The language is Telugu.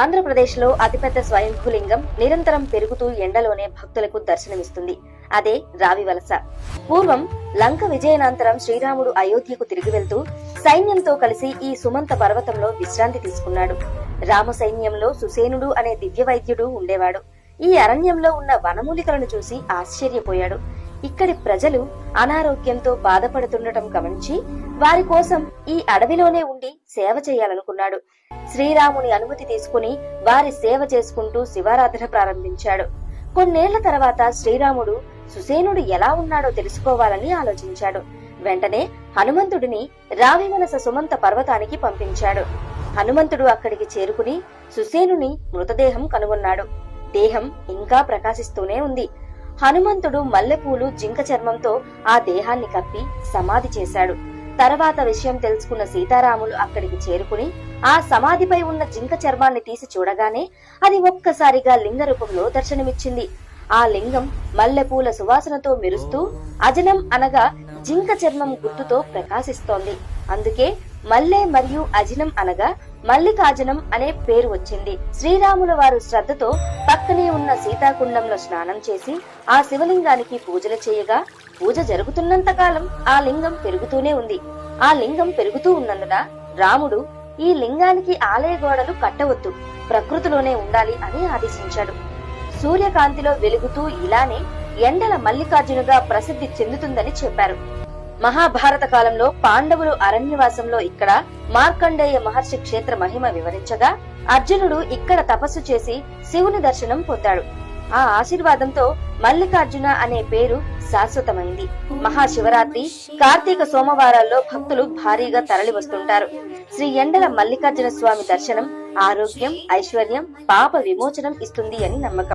ఆంధ్రప్రదేశ్లో అతిపెద్ద స్వయంభూలింగం నిరంతరం పెరుగుతూ ఎండలోనే భక్తులకు దర్శనమిస్తుంది. అదే రావివలస పూర్వం లంక విజయనాంతరం శ్రీరాముడు అయోధ్యకు తిరిగి వెళ్తూ సైన్యంతో కలిసి ఈ సుమంత పర్వతంలో విశ్రాంతి తీసుకున్నాడు. రామ సైన్యంలో సుసేనుడు అనే దివ్య వైద్యుడు ఉండేవాడు. ఈ అరణ్యంలో ఉన్న వనమూలికలను చూసి ఆశ్చర్యపోయాడు. ఇక్కడి ప్రజలు అనారోగ్యంతో బాధపడుతుండటం గమనించి వారి కోసం ఈ అడవిలోనే ఉండి సేవ చేయాలనుకున్నాడు. శ్రీరాముని అనుమతి తీసుకుని వారి సేవ చేసుకుంటూ శివారాధన ప్రారంభించాడు. కొన్నేళ్ళ తర్వాత శ్రీరాముడు సుసేనుడు ఎలా ఉన్నాడో తెలుసుకోవాలని ఆలోచించాడు. వెంటనే హనుమంతుడిని రావిమనస సుమంత పర్వతానికి పంపించాడు. హనుమంతుడు అక్కడికి చేరుకుని సుసేనుని మృతదేహం కనుగొన్నాడు. దేహం ఇంకా ప్రకాశిస్తూనే ఉంది. హనుమంతుడు మల్లెపూలు జింక చర్మంతో ఆ దేహాన్ని కప్పి సమాధి చేశాడు. తర్వాత విషయం తెలుసుకున్న సీతారాములు అక్కడికి చేరుకుని ఆ సమాధిపై ఉన్న జింక చర్మాన్ని తీసి చూడగానే అది ఒక్కసారిగా లింగ రూపంలో దర్శనమిచ్చింది. ఆ లింగం మల్లెపూల సువాసనతో మెరుస్తూ అజనం అనగా జింక చర్మం గుర్తుతో ప్రకాశిస్తోంది. అందుకే మల్లె మరియు అజినం అనగా మల్లికాజనం అనే పేరు వచ్చింది. శ్రీరాముల వారు శ్రద్ధతో పక్కనే ఉన్న సీతాకుండంలో స్నానం చేసి ఆ శివలింగానికి పూజలు చేయగా పూజ జరుగుతున్నంత కాలం ఆ లింగం పెరుగుతూనే ఉంది. ఆ లింగం పెరుగుతూ ఉన్నందున రాముడు ఈ లింగానికి ఆలయ గోడలు కట్టవద్దు ప్రకృతిలోనే ఉండాలి అని ఆదేశించాడు. సూర్యకాంతిలో వెలుగుతూ ఇలానే ఎండల మల్లికార్జునుగా ప్రసిద్ధి చెందుతుందని చెప్పారు. మహాభారత కాలంలో పాండవులు అరణ్యవాసంలో ఇక్కడ మార్కండేయ మహర్షి క్షేత్ర మహిమ వివరించగా అర్జునుడు ఇక్కడ తపస్సు చేసి శివుని దర్శనం పొందాడు. ఆ ఆశీర్వాదంతో మల్లికార్జున అనే పేరు శాశ్వతమైంది. మహాశివరాత్రి కార్తీక సోమవారాల్లో భక్తులు భారీగా తరలి వస్తుంటారు శ్రీ ఎండల మల్లికార్జున స్వామి దర్శనం ఆరోగ్యం ఐశ్వర్యం పాప విమోచనం ఇస్తుంది అని నమ్మకం.